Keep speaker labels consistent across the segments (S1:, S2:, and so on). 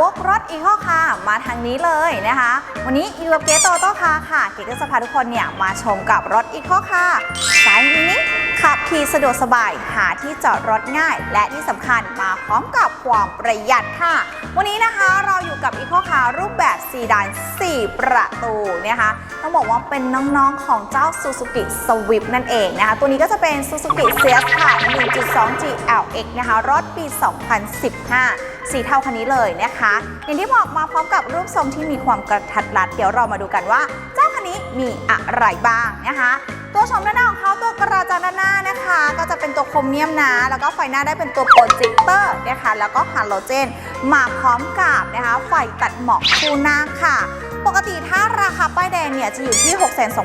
S1: วกรถอีโคคามาทางนี้เลยนะคะ วันนี้อยู่กับเก๋โตโต้คาค่ะ เก๋ก็จะพาทุกคนเนี่ยมาชมกับรถอีโคคาสายนี้ ขับขี่สะดวกสบาย หาที่จอดรถง่าย และที่สำคัญมาพร้อมกับความประหยัดค่ะ วันนี้นะคะเราอยู่กับอีโคคารูปแบบซีดาน 4 ประตูนะคะต้องบอกว่าเป็นน้องๆของเจ้า Suzuki Swift นั่นเองนะคะ ตัวนี้ก็จะเป็น Suzuki CS ค่ะ 1.2 GLX นะคะ รถปี 2015 สีเทาคันนี้เลยนะคะ อย่างที่บอกมาพร้อมกับรูปทรงที่มีความกระทัดรัด เดี๋ยวเรามาดูกันว่า เจ้าคันนี้มีอะไรบ้างนะคะตัวชมด้านหน้าของเขาตัวกระจังด้านหน้านะคะ ก็จะเป็นตัวโครเมียมนะ แล้วก็ไฟหน้าได้เป็นตัวโปรเจคเตอร์นะคะแล้วก็ฮาโลเจน มาพร้อมกับนะคะไฟตัดหมอกคู่หน้าค่ะ ปกติถ้าราคาป้ายแดงเนี่ยจะอยู่ที่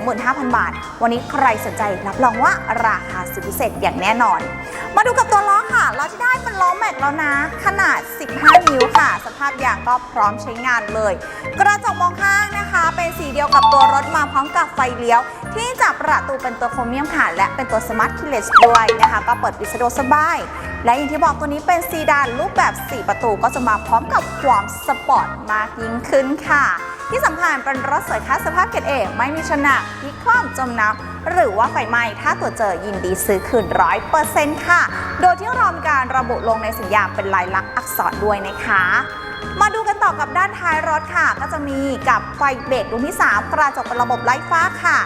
S1: 625,000 บาท วันนี้ใครสนใจรับรองว่าราคาสุดพิเศษอย่างแน่นอน มาดูกับตัวล้อค่ะล้อที่ได้เป็นล้อแม็กแล้วนะ ขนาด 15 นิ้วค่ะ สภาพยางก็พร้อมใช้งานเลย กระจกมองข้างนะคะ เป็นสีเดียวกับตัวรถมาพร้อมกับไฟเลี้ยว ที่จับประตูเป็นตัวโครเมียมค่ะ และเป็นตัวสมาร์ทคิเลสด้วยนะคะ ก็เปิดปิดสะดวกสบาย และอย่างที่บอกตัวนี้เป็นซีดานรูปแบบ 4 ประตูก็จะมาพร้อมกับความสปอร์ตมากยิ่งขึ้นค่ะ ที่สำคัญเป็นรถสวยค่าสภาพเกรดเอไม่มีชนะพิคว่ำจมน้ำหรือว่าไฟไหม้ถ้าตัวเจอยินดีซื้อคืนร้อยเปอร์เซ็นต์ค่ะ โดยที่เรามีการระบุลงในสัญญาเป็นลายลักษณ์อักษรด้วยนะคะ มาดูกันต่อกับด้านท้ายรถค่ะ ก็จะมีกับไฟเบรกดวงที่ 3 กระจกเป็นระบบไร้ฟ้าค่ะ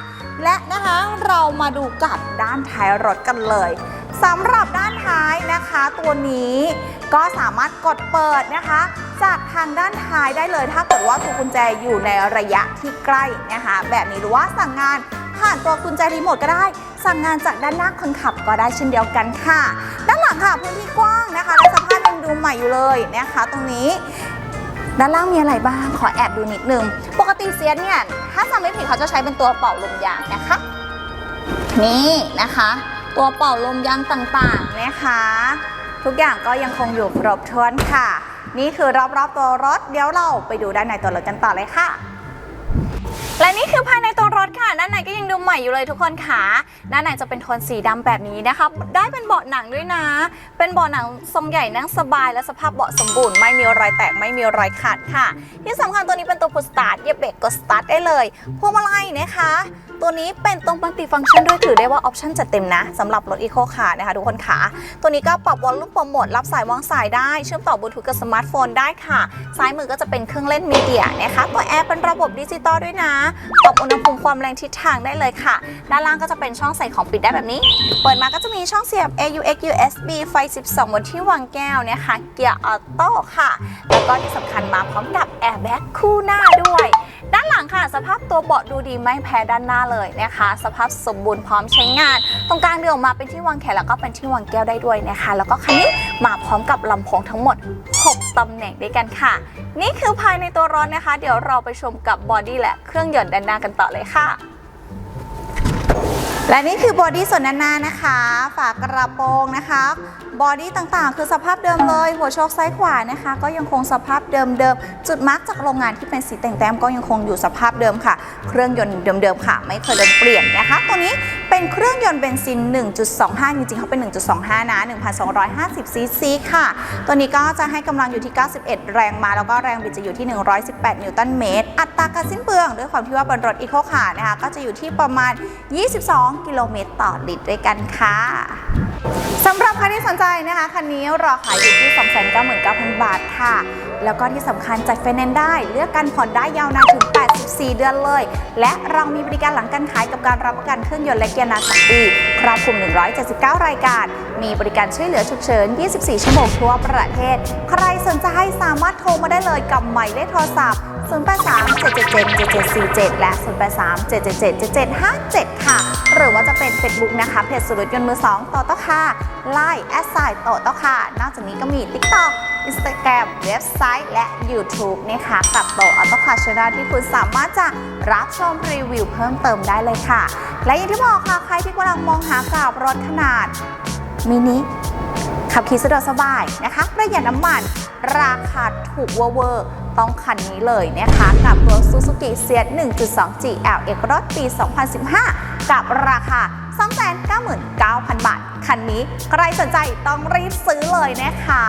S1: และนะคะเรามาดูกับด้านท้ายรถกันเลยสำหรับด้านท้ายนะคะ ตัวนี้ก็สามารถกดเปิดนะคะ จากทางด้านท้ายได้เลย ถ้าเกิดว่าตัวกุญแจอยู่ในระยะที่ใกล้นะคะ แบบนี้หรือว่าสั่งงานผ่านตัวกุญแจรีโมทก็ได้ สั่งงานจากด้านหน้าคนขับก็ได้เช่นเดียวกันค่ะ ด้านหลังค่ะพื้นที่กว้างนะคะและสภาพยังดูใหม่อยู่เลยนะคะ ตรงนี้ ด้านล่างมีอะไรบ้าง ขอแอบดูนิดนึง ปกติเซียนเนี่ย ถ้าจำไม่ผิดเขาจะใช้เป็นตัวเป่าลมยางนะคะ นี่นะคะ ตัวเป่าลมยางต่างๆนะคะ ทุกอย่างก็ยังคงอยู่ครบถ้วนค่ะ นี่คือรอบๆตัวรถ เดี๋ยวเราไปดูด้านในตัวรถกันต่อเลยค่ะ และนี่คือภายในตัวรถค่ะ ด้านในก็ยังดูใหม่อยู่เลยทุกคนค่ะ ด้านในจะเป็นโทนสีดำแบบนี้นะคะ ได้เป็นเบาะหนังด้วยนะ เป็นเบาะหนังทรงใหญ่นั่งสบาย และสภาพเบาะสมบูรณ์ไม่มีรอยแตกไม่มีรอยขาดค่ะ ที่สำคัญตัวนี้เป็นตัวพุสตาร์ทเยียบเบรกกดสตาร์ทได้เลย พวงมาลัยนะคะ ตัวนี้เป็นตรงมัลติฟังก์ชันด้วยถือได้ว่าออปชั่นจัดเต็มนะสำหรับรถอีโคคาร์นะคะทุกคนค่ะตัวนี้ก็ปรับวอลลุ่มโปรโมทรับสายวางสายได้ เชื่อมต่อบลูทูธกับสมาร์ทโฟนได้ค่ะ ซ้ายมือก็จะเป็นเครื่องเล่นมีเดียนะคะตัวแอร์เป็นระบบดิจิตอลด้วยนะปรับอุณหภูมิความแรงทิศทางได้เลยค่ะ ด้านล่างก็จะเป็นช่องใส่ของปิดได้แบบนี้ เปิดมาก็จะมีช่องเสียบ AUX USB ไฟ 12บนที่วางแก้วนะคะเกียร์ออโต้ค่ะ แล้วก็ที่สำคัญมาพร้อมกับแอร์แบ็กคู่หน้าด้วย ด้านหลังค่ะ สภาพตัวเบาะดูดีไม่แพ้ด้านหน้าเลยนะคะ สภาพสมบูรณ์พร้อมใช้งาน ตรงกลางเดือออกมาเป็นที่วางแขนแล้วก็เป็นที่วางแก้วได้ด้วยนะคะ แล้วก็คันนี้มาพร้อมกับลำโพงทั้งหมด 6ตำแหน่งด้วยกันค่ะ นี่คือภายในตัวรถนะคะ เดี๋ยวเราไปชมกับบอดี้และเครื่องยนต์ด้านหน้ากันต่อเลยค่ะและนี่คือบอดี้ส่วนด้านหน้านะคะ ฝากระโปรงนะคะ บอดี้ต่างๆ คือสภาพเดิมเลย หัวโชคซ้ายขวานะคะ ก็ยังคงสภาพเดิมๆ จุดมาร์กจากโรงงานที่เป็นสีแต่งแต้มก็ยังคงอยู่สภาพเดิมค่ะ เครื่องยนต์เดิมๆค่ะ ไม่เคยโดนเปลี่ยนนะคะ ตัวนี้เป็นเครื่องยนต์เบนซิน 1.25 จริงๆ เขาเป็น 1.25 นะ 1,250 ซีซีค่ะ ตัวนี้ก็จะให้กำลังอยู่ที่ 91 แรงมา แล้วก็แรงบิดจะอยู่ที่ 118 นิวตันเมตร อัตราการสิ้นเปลือง ด้วยความที่ว่าเป็นรถอีโคคาร์นะคะ ก็จะอยู่ที่ประมาณ 22 กิโลเมตรต่อลิตรด้วยกันค่ะ สำหรับใครที่สนใจนะคะคันนี้ราขายอยู่ที่ 299,000 บาทค่ะ แล้วก็ที่สำคัญจัดไฟแนนซ์ได้ เลือกกันผ่อนได้ยาวนานถึง 84 เดือนเลย และเรามีบริการหลังการขายกับการรับประกันเครื่องยนต์และเกียร์นาน2ปีครอบคลุม 179 รายการ มีบริการช่วยเหลือฉุกเฉิน 24 ชั่วโมงทั่วประเทศ ใครสนใจสามารถโทรมาได้เลยกับหมายเลขโทรศัพท์ 083 777 7747 และ 083 777 7757 ค่ะ หรือว่าจะเป็น Facebook นะคะเพจสุรยนต์มือ2ต่อต้อค่ะไลน์แอสไซน์ต่อต้อค่ะ นอกจากนี้ก็มี TikTok Instagram เว็บไซต์ และ YouTube นะคะกับโตออโต้คาชนาที่คุณสามารถจะรับชมรีวิวเพิ่มเติมได้เลยค่ะ และอย่างที่บอกค่ะ ใครที่กำลังมองหากับรถขนาดมินิขับขี่สะดวกสบายนะคะ ประหยัดน้ำมัน ราคาถูกเวอร์ ต้องคันนี้เลยนะคะกับตัว Suzuki s e 1.2 GL เอกรถปี 2015 กับราคา 299,000 บาท คันนี้ใครสนใจต้องรีบซื้อเลยนะคะ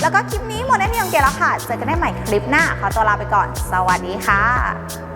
S1: แล้วก็คลิปนี้หมดแล้วนี่ของเกแล้วค่ะ เจอกันได้ใหม่คลิปหน้า ขอตัวลาไปก่อน สวัสดีค่ะ